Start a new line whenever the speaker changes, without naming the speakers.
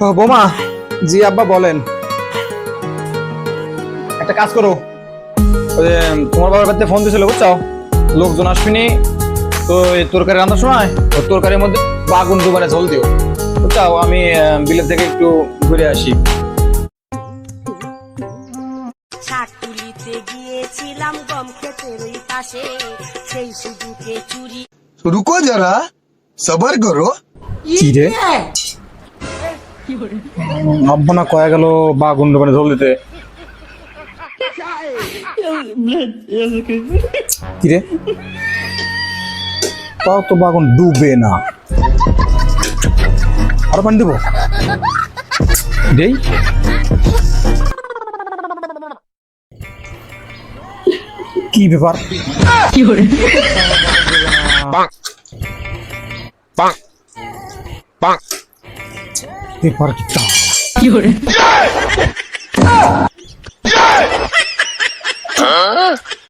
বোমা জি আব্বা বলেন। একটা কাজ করো। তোমার বাবার বাড়িতে ফোন দিয়েছিল বুঝছ? লোকজন আসবিনি তো তরকারি রান্নার সময় তরকারির মধ্যে বাগুন দুবারে ঝোল দিও। বুঝছ? আমি বিলের থেকে একটু ঘুরে আসি।
রুকো যারা সবার করো।
কি আব্বা না কয়া গেল বাগুন দুবারে ঝোল দিতে। কি রে? তাও তো বাগুন ডুবে না। আর পানি দেবো? দেই। কি ব্যাপার? करते पड़ता Huh?